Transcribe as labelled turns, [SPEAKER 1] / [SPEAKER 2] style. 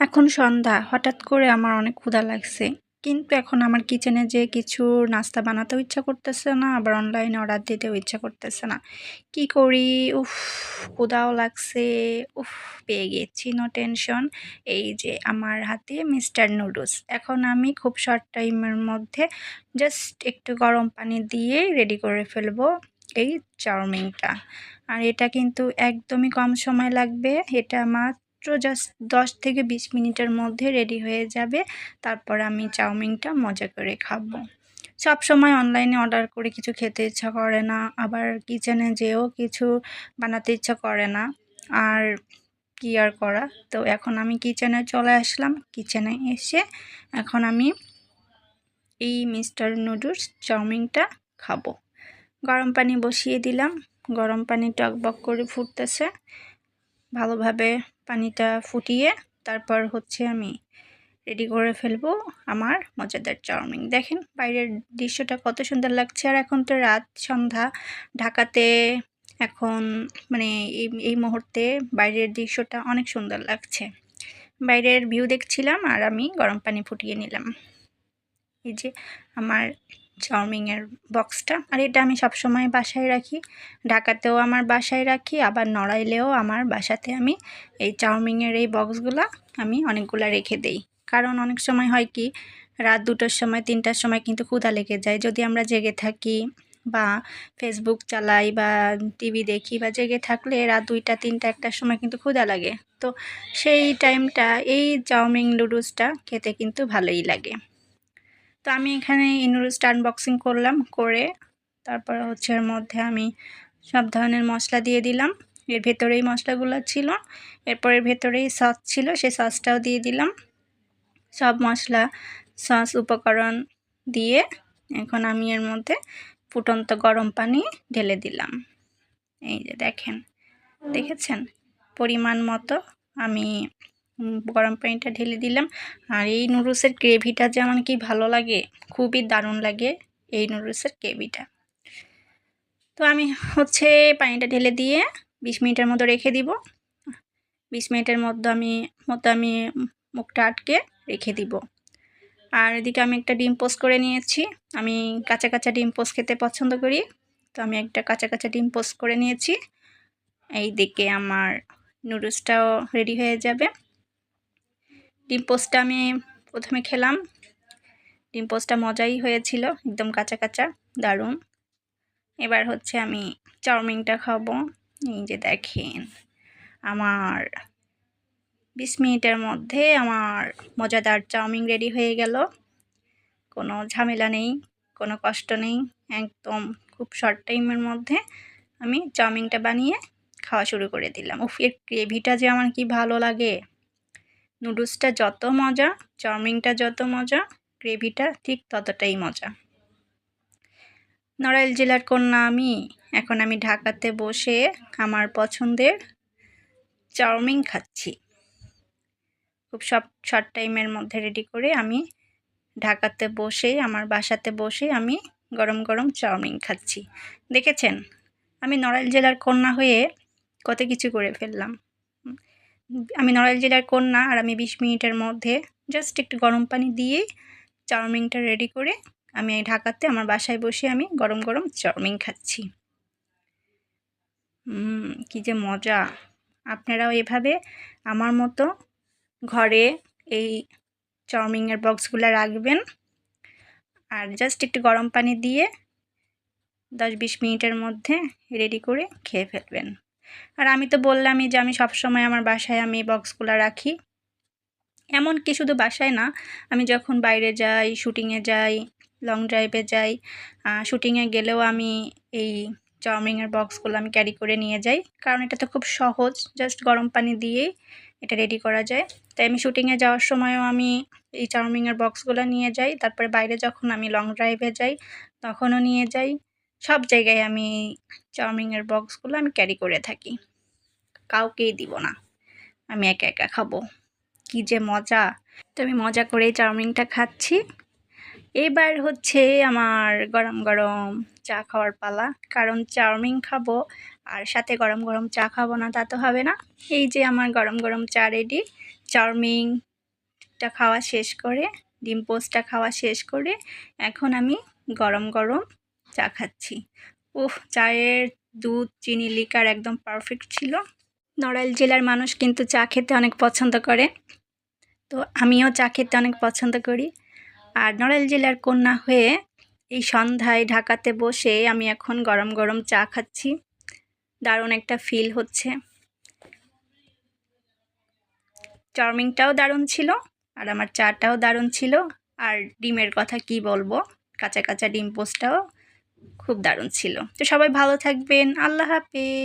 [SPEAKER 1] এখন সন্ধ্যা, হঠাৎ করে আমার অনেক ক্ষুধা লাগছে। কিন্তু এখন আমার কিচেনে যে কিছু নাস্তা বানাতেও ইচ্ছা করতেছে না, আবার অনলাইনে অর্ডার দিতেও ইচ্ছা করতেছে না। কি করি? উফ, ক্ষুধাও লাগছে। উফ, পেয়ে গেছি নো টেনশন এই যে আমার হাতে মিস্টার নুডলস এখন আমি খুব শর্ট টাইমের মধ্যে জাস্ট একটু গরম পানি দিয়ে রেডি করে ফেলব এই চাউমিনটা। আর এটা কিন্তু একদমই কম সময় লাগবে, এটা আমার জাস্ট দশ থেকে বিশ মিনিটের মধ্যে রেডি হয়ে যাবে। তারপর আমি চাউমিনটা মজা করে খাব। সব সময় অনলাইনে অর্ডার করে কিছু খেতে ইচ্ছা করে না, আবার কিচেনে যেও কিছু বানাতে ইচ্ছা করে না। আর কি আর করা? তো এখন আমি কিচেনে চলে আসলাম। কিচেনে এসে এখন আমি এই মিস্টার নুডলস চাউমিনটা খাব। গরম পানি বসিয়ে দিলাম। গরম পানি টকবক করে ফুটতেছে। ভালোভাবে পানিটা ফুটিয়ে তারপর হচ্ছে আমি রেডি করে ফেলব আমার মজাদার চাউমিন। দেখেন বাইরের দৃশ্যটা কত সুন্দর লাগছে। আর এখন তো রাত, সন্ধ্যা। ঢাকাতে এখন মানে এই এই মুহূর্তে বাইরের দৃশ্যটা অনেক সুন্দর লাগছে। বাইরের ভিউ দেখছিলাম আর আমি গরম পানি ফুটিয়ে নিলাম। এই যে আমার চাউমিনের বক্সটা আর এটা আমি সবসময় বাসায় রাখি। ঢাকাতেও আমার বাসায় রাখি, আবার নড়াইলেও আমার বাসাতে আমি এই চাউমিনের এই বক্সগুলো আমি অনেকগুলো রেখে দেই। কারণ অনেক সময় হয় কি, রাত দুটোর সময়, তিনটার সময় কিন্তু ক্ষুধা লেগে যায়। যদি আমরা জেগে থাকি বা ফেসবুক চালাই বা টিভি দেখি বা জেগে থাকলে রাত দুইটা, তিনটা, একটার সময় কিন্তু ক্ষুধা লাগে। তো সেই টাইমটা এই চাউমিন নুডলসটা খেতে কিন্তু ভালোই লাগে। তো আমি এখানে এই নুডলসটা আনবক্সিং করলাম, করে তারপর হচ্ছে এর মধ্যে আমি সব ধরনের মশলা দিয়ে দিলাম। এর ভেতরেই মশলাগুলো ছিল, এরপর এর ভেতরেই সস ছিল, সেই সসটাও দিয়ে দিলাম। সব মশলা সস উপকরণ দিয়ে এখন আমি এর মধ্যে ফুটন্ত গরম পানি ঢেলে দিলাম। এই যে দেখেন, দেখেছেন? পরিমাণ মতো আমি গরম পানিটা ঢেলে দিলাম। আর এই নুডলসের গ্রেভিটা যেমন কি ভালো লাগে, খুবই দারুণ লাগে এই নুডলসের গ্রেভিটা। তো আমি হচ্ছে পানিটা ঢেলে দিয়ে বিশ মিনিটের মতো রেখে দিব। বিশ মিনিটের মধ্যে আমি, মতো আমি মুখটা আটকে রেখে দিব। আর এদিকে আমি একটা ডিম পোস্ট করে নিয়েছি। আমি কাঁচা কাঁচা ডিম পোস্ট খেতে পছন্দ করি। তো আমি একটা কাঁচা কাঁচা ডিম পোস্ট করে নিয়েছি। এই দিকে আমার নুডলসটাও রেডি হয়ে যাবে। ডিম পোস্টটা আমি প্রথমে খেলাম। ডিম পোস্টটা মজাই হয়েছিল, একদম কাঁচা কাঁচা, দারুণ। এবার হচ্ছে আমি চাউমিনটা খাব। এই যে দেখেন, আমার বিশ মিনিটের মধ্যে আমার মজাদার চাউমিন রেডি হয়ে গেল। কোনো ঝামেলা নেই, কোনো কষ্ট নেই, একদম খুব শর্ট টাইমের মধ্যে আমি চাউমিনটা বানিয়ে খাওয়া শুরু করে দিলাম। উফ, এর গ্রেভিটা যে আমার কি ভালো লাগে। নুডলসটা যত মজা, চাউমিনটা যত মজা, গ্রেভিটা ঠিক ততটাই মজা। নড়াইল জেলার কন্যা আমি, এখন আমি ঢাকাতে বসে আমার পছন্দের চাউমিন খাচ্ছি। খুব সব শর্ট টাইমের মধ্যে রেডি করে আমি ঢাকাতে বসে, আমার বাসাতে বসে আমি গরম গরম চাউমিন খাচ্ছি। দেখেছেন? আমি নড়াইল জেলার কন্যা হয়ে কত কিছু করে ফেললাম। আমি নড়াইল জেলার কন্যা আর আমি বিশ মিনিটের মধ্যে জাস্ট একটু গরম পানি দিয়ে চাউমিনটা রেডি করে আমি এই ঢাকাতে আমার বাসায় বসে আমি গরম গরম চাউমিন খাচ্ছি। কি যে মজা। আপনারাও এভাবে আমার মতো ঘরে এই চাউমিনের বক্সগুলো রাখবেন আর জাস্ট একটু গরম পানি দিয়ে দশ বিশ মিনিটের মধ্যে রেডি করে খেয়ে ফেলবেন। আর আমি তো বললামই যে আমি সবসময় আমার বাসায় আমি বক্সগুলো রাখি। এমনকি শুধু বাসায় না, আমি যখন বাইরে যাই, শুটিংয়ে যাই লং ড্রাইভে যাই শুটিংয়ে গেলেও আমি এই চাউমিনের বক্সগুলো আমি ক্যারি করে নিয়ে যাই। কারণ এটা তো খুব সহজ জাস্ট গরম পানি দিয়েই এটা রেডি করা যায়। তাই আমি শুটিংয়ে যাওয়ার সময়ও আমি এই চাউমিনের বক্সগুলো নিয়ে যাই। তারপরে বাইরে যখন আমি লং ড্রাইভে যাই, তখনও নিয়ে যাই। সব জায়গায় আমি চাউমিনের বক্সগুলো আমি ক্যারি করে থাকি। কাউকেই দিব না। আমি একা একা খাব। কি যে মজা। তো আমি মজা করে চাউমিনটা খাচ্ছি। এবার হচ্ছে আমার গরম গরম চা খাওয়ার পালা। কারণ চাউমিন খাব আর সাথে গরম গরম চা খাব না, তা তো হবে না। এই যে আমার গরম গরম চা রেডি চাউমিনটা খাওয়া শেষ করে, ডিম পোস্টটা খাওয়া শেষ করে, এখন আমি গরম গরম চা খাচ্ছি। উফ, চায়ের দুধ, চিনি লিকার একদম পারফেক্ট ছিল। নড়াইল জেলার মানুষ কিন্তু চা খেতে অনেক পছন্দ করে। তো আমিও চা খেতে অনেক পছন্দ করি। আর নড়াইল জেলার কন্যা হয়ে এই সন্ধ্যায় ঢাকাতে বসে আমি এখন গরম গরম চা খাচ্ছি। দারুণ একটা ফিল হচ্ছে। চাউমিনটাও দারুণ ছিল আর আমার চাটাও দারুণ ছিল। আর ডিমের কথা কি বলব? কাঁচা কাঁচা ডিম পোস্টটাও খুব দারুণ ছিল। তো সবাই ভালো থাকবেন। আল্লাহ হাফেজ।